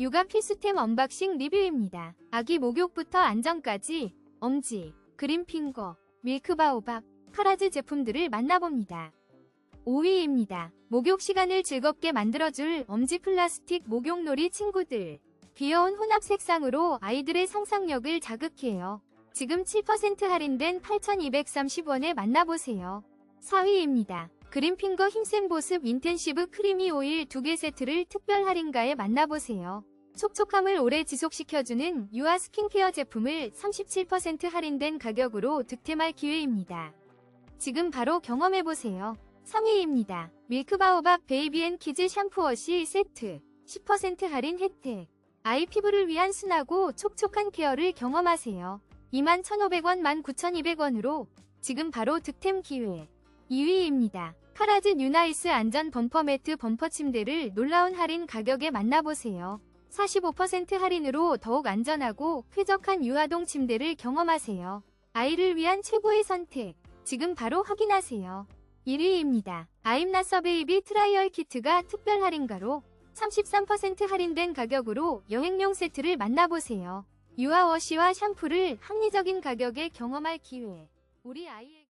육아 필수템 언박싱 리뷰입니다. 아기 목욕부터 안전까지 엄지, 그린핑거, 밀크바오밥, 카라즈 제품들을 만나봅니다. 5위입니다. 목욕 시간을 즐겁게 만들어줄 엄지 플라스틱 목욕놀이 친구들. 귀여운 혼합 색상으로 아이들의 상상력을 자극해요. 지금 7% 할인된 8,230원에 만나보세요. 4위입니다. 그린핑거 힘센 보습 인텐시브 크리미 오일 2개 세트를 특별 할인가에 만나보세요. 촉촉함을 오래 지속시켜주는 유아 스킨케어 제품을 37% 할인된 가격으로 득템할 기회입니다. 지금 바로 경험해보세요. 3위입니다. 밀크바오밥 베이비앤키즈 샴푸워시 세트 10% 할인 혜택 아이 피부를 위한 순하고 촉촉한 케어를 경험하세요. 21,500원 19,200원으로 지금 바로 득템 기회 2위입니다. 카라즈 뉴나이스 안전 범퍼 매트 범퍼 침대를 놀라운 할인 가격에 만나보세요. 45% 할인으로 더욱 안전하고 쾌적한 유아동 침대를 경험하세요. 아이를 위한 최고의 선택. 지금 바로 확인하세요. 1위입니다. 아임나서 베이비 트라이얼 키트가 특별 할인가로 33% 할인된 가격으로 여행용 세트를 만나보세요. 유아워시와 샴푸를 합리적인 가격에 경험할 기회. 우리 아이에게